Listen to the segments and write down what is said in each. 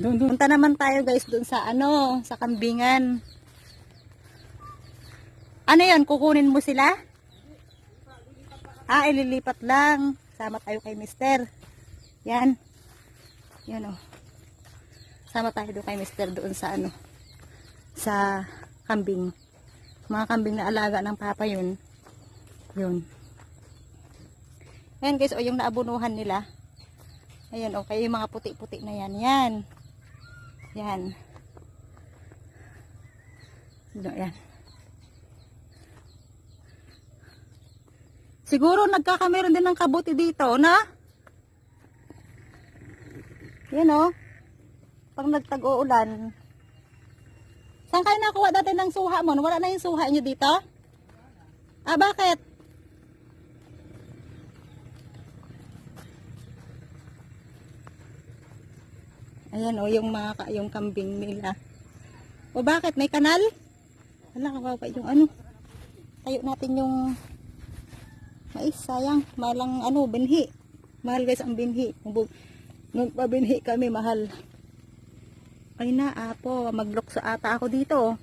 Doon, doon. Punta naman tayo guys doon sa ano, sa kambingan. Ano yan, kukunin mo sila? Ah, ililipat lang. Sama tayo kay mister. Yan. Yan o. Sama tayo doon kay mister doon sa ano. Sa kambing. Mga kambing na alaga ng papa yun. Yun. Ayan guys, o yung naabunuhan nila. Ayan, okay, yung mga puti-puti na yan. Yan. Yan. Ano, yan. Siguro nagkakameron din ng kabuti dito, na? Yan o. Pag nagtag-uulan. Saan kayo nakuha dati ng suha mo? Wala na yung suha nyo dito? Ah, bakit? Ayan o, yung mga ka- yung kambing nila. O bakit? May kanal? Wala, kawawa yung ano. Tayo natin yung mais, sayang. Malang ano, binhi. Mahal guys ang binhi. Nung pabinhi kami, mahal. Ay na, apo, maglok sa ata ako dito. oh.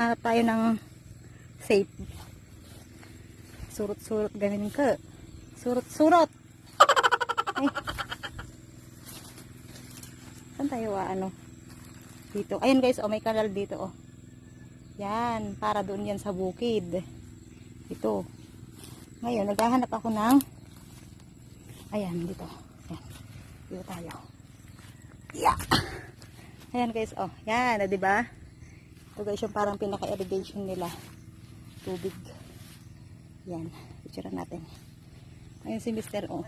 Hanap tayo ng safe. Surot-surot ganin ka. Surot-surot. Ay. Saan tayo ah, ano? Dito. Ayun guys, oh, may kanal dito oh. Yan, para doon yan sa bukid. Ito. Ngayon, naghahanap ako ng Ayan, dito. Ayan. Dito tayo. Yeah. Ayan guys, oh. Yan, ah, di ba? Ito guys, yung parang pinaka-irrigation nila. Tubig. Yan. Picture natin. Ayun si Mr. Oh.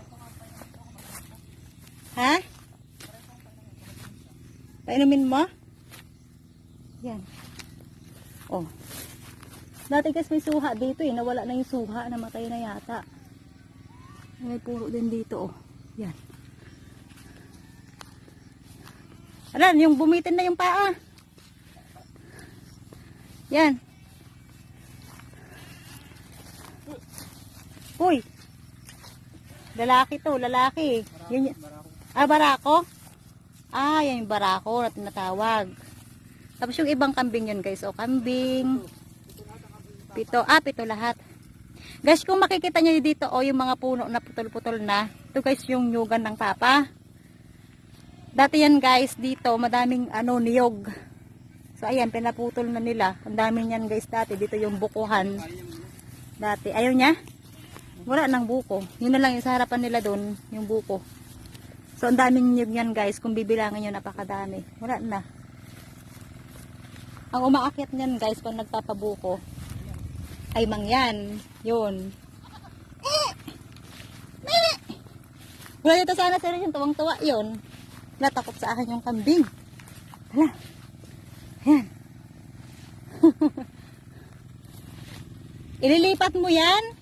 Ha? Painumin mo? Yan. Oh. Dati guys may suha dito eh. Nawala na yung suha. Namatay na yata. May puro din dito oh. Yan. Alam, yung bumitin na yung paa. Yan. Uy. Lalaki to, lalaki. Yan, yan. Ah, barako? Ah, yan yung barako na tinatawag. Tapos yung ibang kambing yun guys. O, kambing. Pito. Ah, pito lahat. Guys, kung makikita nyo dito, o yung mga puno na putol-putol na. Ito guys, yung nyugan ng papa. Dati yan guys, dito, madaming ano, niyog. So, ayan, pinaputol na nila. Ang dami niyan guys dati. Dito yung bukuhan. Dati. Ayaw niya? Wala nang buko. Yun na lang yung sa harapan nila doon, yung buko. So, ang daming niyog yan guys. Kung bibilangin nyo, napakadami. Wala na. Ang umaakyat niyan guys, pag nagpapabuko, ay mangyan. Yun. Wala dito sana sir yung tuwang-tuwa yun. Natakot sa akin yung kambing. Hala. Ayan. Ililipat mo yan?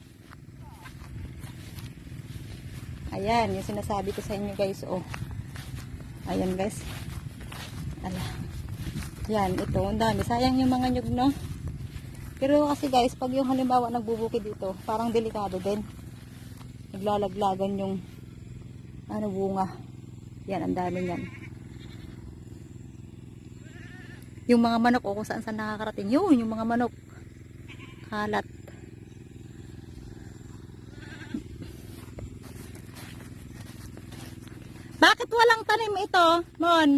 Ayan, yung sinasabi ko sa inyo guys, oh. Ayan guys. Ala. Yan, ito, ang dami. Sayang yung mga nyug, no? Pero kasi guys, pag yung halimbawa nagbubukid dito, parang delikado din. Naglalaglagan yung ano bunga. Yan, ang dami yan. Yung mga manok, o kung saan saan nakakarating. Yun, yung mga manok. Kalat. Bakit walang tanim ito, Mon?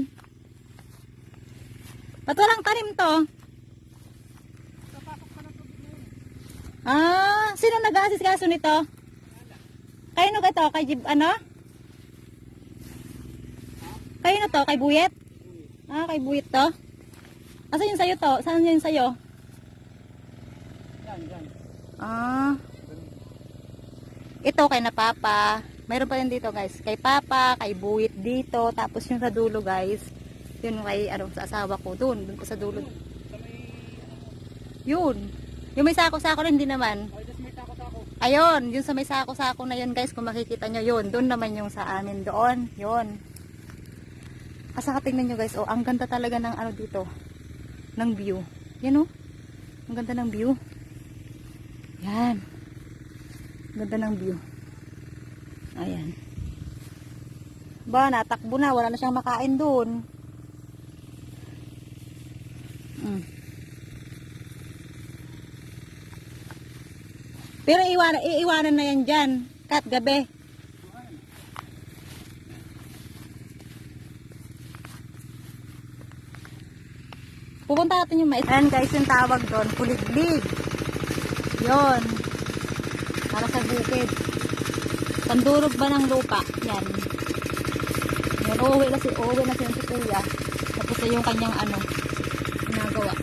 Ba't walang tanim to? Ah, sino nag-aasikaso nito? Kayo no to? Kay Jib, ano? Kayo na to? Kay Buyet? Ah, kay Buyet to? Asan yung sayo to? Saan yung sayo? Ah. Ito kay na Papa. Mayroon pa din dito guys. Kay Papa, kay Buwit dito. Tapos yung sa dulo guys. Yun kay ano, sa asawa ko. Doon, doon ko sa dulo. Yun. Yung may sako-sako rin, hindi naman. Ayun, yung sa may sako-sako na yun guys, kung makikita nyo yun, doon naman yung sa amin doon. Yun. Asa ka tingnan nyo guys, oh, ang ganda talaga ng ano dito, ng view. Yan oh, ang ganda ng view. Yan. Ganda ng view. Ayan. Ba, natakbo na. Wala na siyang makain doon. Mm. Pero iwanan, iiwanan na yan dyan. Kat, gabi. Pupunta natin yung mais. Ayan guys, yung tawag doon, kuliglig. Yon. Para sa bukid. Pandurog ba ng lupa? Yan. Yan, uuwi na si, uuwi na si kuya. Tapos yung kanyang ano, ginagawa.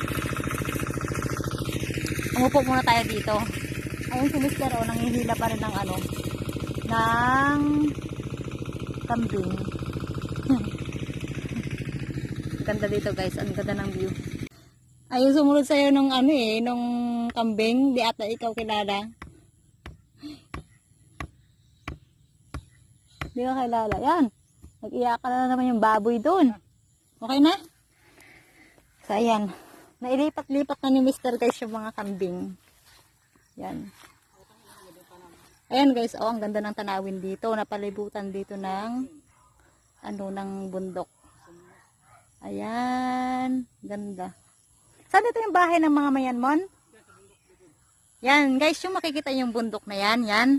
Umupo muna tayo dito. Ayun si Mr. O, nanghihila pa rin ng ano, ng kambing. ganda dito guys, ang ganda ng view. Ayun sumunod sa'yo nung ano eh, nung kambing, di ata ikaw kilala. Di ka kilala. Yan. Nag-iyakan na naman yung baboy doon. Okay na? So, ayan. Nailipat-lipat na ni Mr. guys yung mga kambing. Yan. Ayan guys, oh, ang ganda ng tanawin dito. Napalibutan dito ng ano, ng bundok. Ayan. Ganda. Saan dito yung bahay ng mga mayanmon? Yan, guys, yung makikita yung bundok na yan, yan.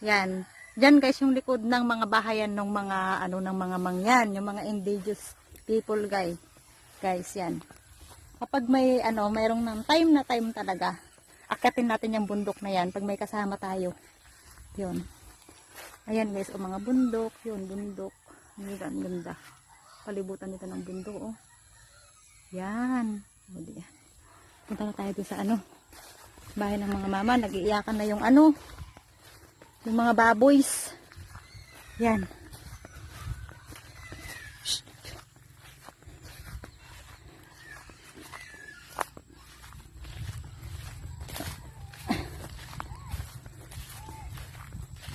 Yan. Diyan guys yung likod ng mga bahayan ng mga ano ng mga mangyan, yung mga indigenous people guys. Guys, yan. Kapag may ano, mayroong ng time na time talaga, akatin natin yung bundok na yan pag may kasama tayo. Yun. Ayan guys, o mga bundok, yun, bundok. Ang ganda, ganda. Palibutan nito ng bundok, oh. Yan. O, di yan. Punta na tayo doon sa ano, bahay ng mga mama. Nag-iiyakan na yung ano, yung mga baboys. Yan.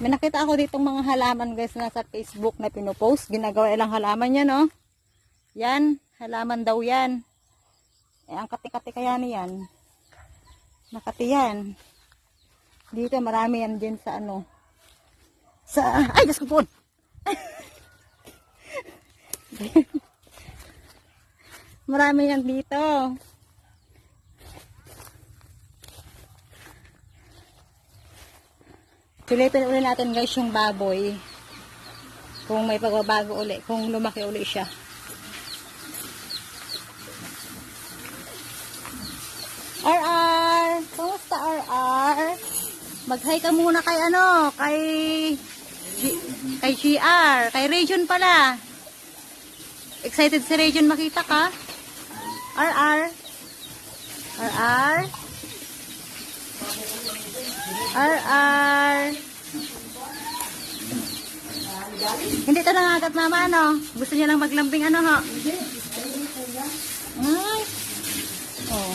May nakita ako ditong mga halaman guys na sa Facebook na pinopost. Ginagawa ilang halaman yan, no? Yan, halaman daw yan. Eh, ang kati-kati kaya niyan. Nakati yan. Dito marami yan din sa ano. Sa, ay, Diyos ko po. marami yan dito. Silipin uli natin guys yung baboy. Kung may pagbabago uli. Kung lumaki uli siya. RR! Kumusta RR? Mag-hi ka muna kay ano, kay G- kay GR, kay Region pala. Excited si Region makita ka? RR? RR? RR? Hindi ito nangagat mama, ano? Gusto niya lang maglambing, ano, ho? Ay. Oh.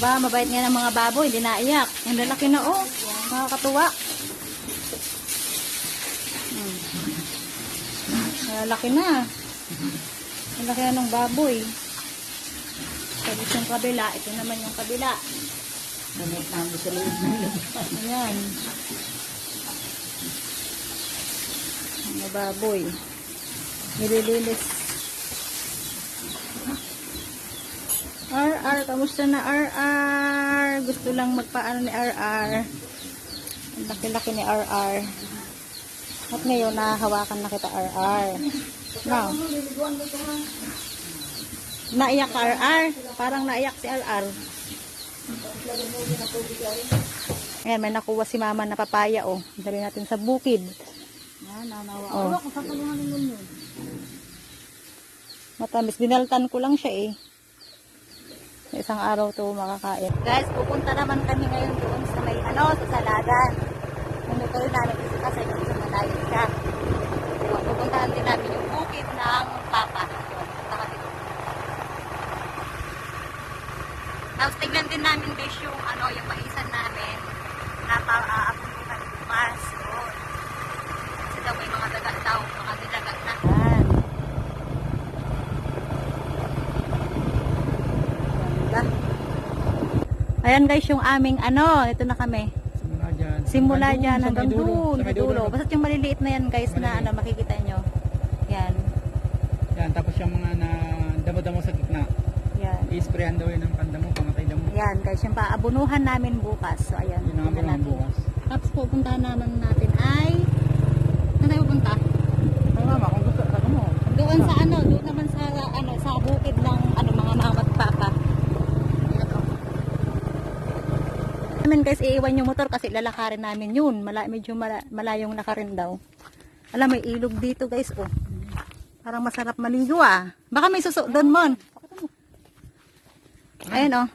Ba, mabait nga ng mga baboy, hindi naiyak. Ang lalaki na oh, nakakatuwa. Hmm. Lalaki na. Ang laki na ng baboy. Tapos yung kabila, ito naman yung kabila. Ayan. Mga baboy. Nilililis. RR, kamusta na RR? Gusto lang magpaano ni RR. Ang laki-laki ni RR. At ngayon, nahahawakan na kita RR. No. Naiyak ka RR. Parang naiyak si RR. Ayan, may nakuha si mama na papaya, oh. Dali natin sa bukid. Oh. Matamis. Dinaltan ko lang siya, eh. Sa isang araw to makakain. Guys, pupunta naman kami ngayon doon sa may ano, sa Saladan. Pumunta rin namin kasi kasi yung sa malayo siya. So, pupuntahan din namin yung bukid ng Papa. Yun, punta kami doon. Tapos tignan din namin guys yung ano, yung maisan namin na pa-aapuntuhan bukas. Yun. Kasi daw may mga daga daw, mga dilaga na. Yan. Ganda. Ayan guys, yung aming ano, ito na kami. Simula dyan. Simula Hanggang dyan hanggang doon, sa dulo. no? Basta yung maliliit na yan guys na Maliliit. ano, makikita nyo. Yan, Yan, tapos yung mga na damo-damo sa gitna. yan. I-sprayan daw yun ng pandamo, pamatay damo. Yan guys, yung paabunuhan namin bukas. So ayan, Yun ang natin. bukas. Tapos pupuntahan naman natin ay, saan tayo pupunta? Ay mama, kung gusto, ano mo? Doon sa ano, doon naman sa ano, sa bukid ng ano mga mama at papa. Namin guys, iiwan yung motor kasi lalakarin namin yun. Mala, medyo mala, malayong lakarin daw. Alam, may ilog dito guys, oh. Parang masarap maligo ah. Baka may suso doon, Mon. Ayan, oh.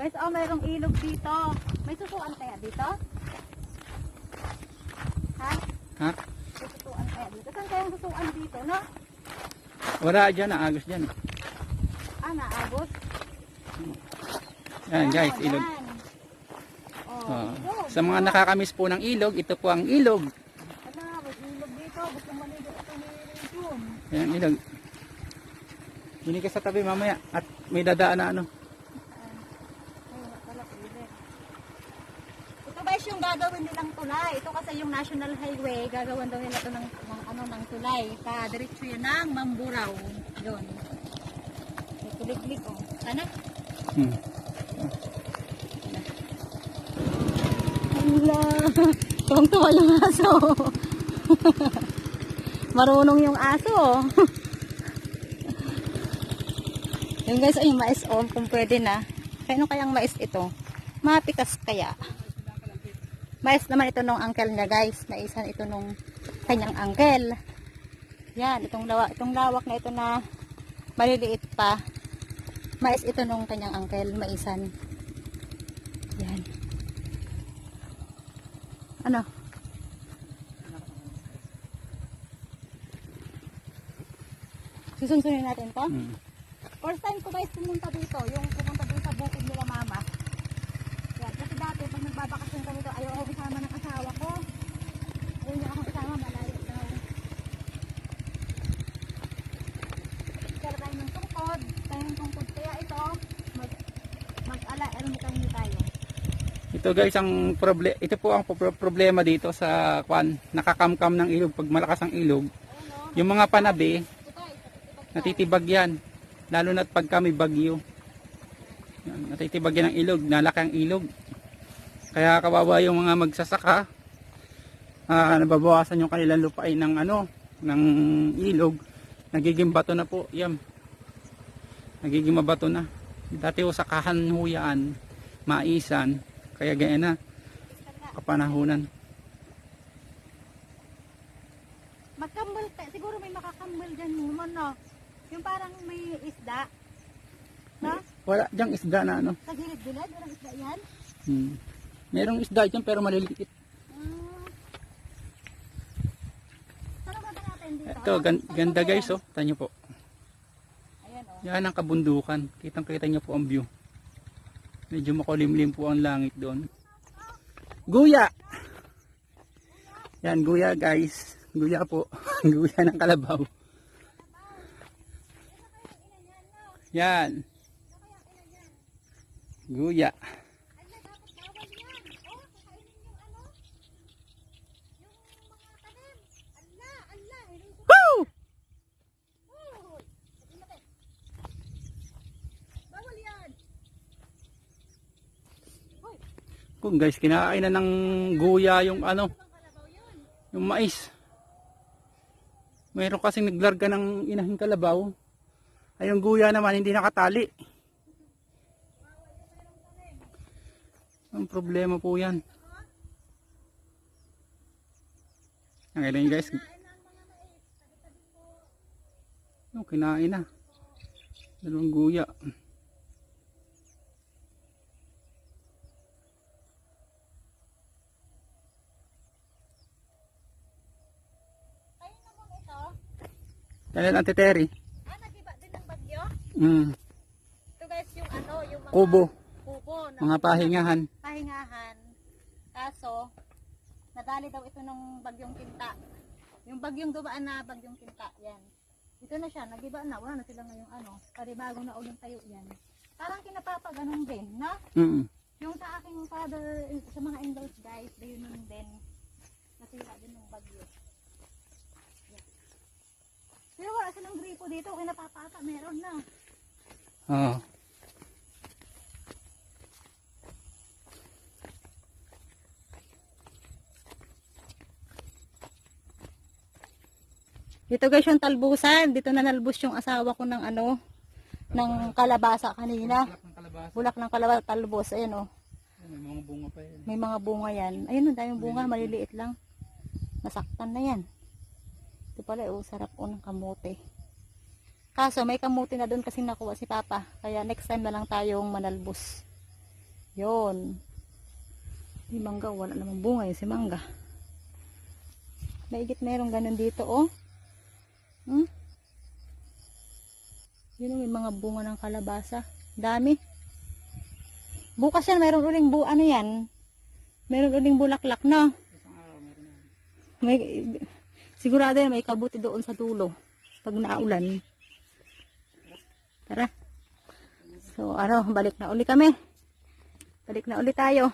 Guys, oh, mayroong ilog dito. May susuan kaya dito? Ha? Ha? May susuan kaya dito? Saan kaya ang susuan dito, no? Wala dyan, naagos dyan. Ah, naabot. Yan guys, ilog. yan. Oh, ilog. sa mga nakakamiss po ng ilog, ito po ang ilog. Yan, ilog. Hindi ka sa tabi mamaya at may dadaan na ano. Ito guys yung gagawin nilang tulay. Ito kasi yung National Highway, gagawin daw nila ito ng, ng, ano, ng tulay. Pa, diretso yun ng Mamburao. Yun. May kuliglig oh. Sana? Hmm. Ala, tuwang-tuwa yung aso. Marunong yung aso. yung guys, ay mais oh, kung pwede na. Kaya ano kayang mais ito? Mapikas kaya. Mais naman ito nung uncle niya guys. Maisan ito nung kanyang uncle. Yan, itong lawak, itong lawak na ito na maliliit pa. Mais ito nung kanyang uncle, maisan. Yan. Ano? Susunsunin natin to? Hmm. First time ko guys pumunta dito, yung pumunta dito sa bukid nila mama. Yan, kasi dati pag nagbabakasyon kami dito, ayaw ako kasama ng asawa ko. Ayaw niya ako kasama, malayo daw. Kaya tayo ng tungkod, tayo ng tungkod. Kaya ito, mag, mag-ala, ano mo tayo. Ito guys, ang proble ito po ang pro- problema dito sa kwan, nakakamkam ng ilog pag malakas ang ilog. Ayun o, Yung mga panabi, natitibag yan. Lalo na't pag kami bagyo. Yan, natitibag yan ang ilog, nalaki ang ilog. Kaya kawawa yung mga magsasaka, ah, nababawasan yung kanilang lupain ng ano, ng ilog. Nagiging bato na po, yan. Nagiging mabato na. Dati ho sakahan huyaan, maisan, kaya ganyan na, kapanahunan. Magkambal, ka- siguro may makakambal dyan naman, no? Yung parang may isda. No? Wala diyang isda na ano. Sa gilid-gilid, walang isda yan. Hmm. Merong isda dyan pero maliliit. Hmm. Saan ba natin dito? Ito, gan- ganda guys oh. Tanyo po. Ayan, oh. Yan ang kabundukan. Kitang kita niyo po ang view. Medyo makulimlim po ang langit doon. Guya! Yan, guya guys. Guya po. guya ng kalabaw. Yan. Guya. Woo! Kung guys, kinakain na ng guya yung ano, yung mais. Mayroon kasing naglarga ng inahing kalabaw. Ay yung guya naman hindi nakatali. Ang problema po yan. Ang kailan guys. Yung kinain na. Dalawang guya. Ayun naman ito. Kailan ang teteri? Ah, nagiba din ng bagyo. Mm. Ito guys, yung ano, yung mga Kubo. kubo na Mga pahingahan. pahingahan. Kaso, nadali daw ito ng bagyong kinta. Yung bagyong dumaan na bagyong kinta, yan. Dito na siya, nagiba na, wala na sila ngayong ano, paribago na uling tayo yan. Parang kinapapa ganun din, no? Mm. Yung sa aking father, sa mga in-laws guys, yun yung din. Nasira din ng bagyo. Pero wala silang gripo dito, kinapapata, meron na. Oo. Dito guys yung talbusan, dito na nalbus yung asawa ko ng ano, ng kalabasa kanina. Lahat ng kalabasa. Bulak ng kalabasa, talbos, ayan oh. May mga bunga pa yan. May mga bunga yan. Ayun, ang daming bunga, maliliit lang. Nasaktan na yan. Ito pala, oh, sarap oh ng kamote. Kaso, may kamote na doon kasi nakuha si Papa. Kaya next time na lang tayong manalbos. Yon. May mangga, wala namang bunga yun si mangga. Maigit merong ganun dito, oh. Hmm? Yun, may mga bunga ng kalabasa. Dami. Bukas yan, mayroon uling bu, ano yan? Mayroon uling bulaklak, no? Meron na. May, sigurado yan, may kabuti doon sa dulo. Pag naulan. Tara. So, ano, balik na uli kami. Balik na uli tayo.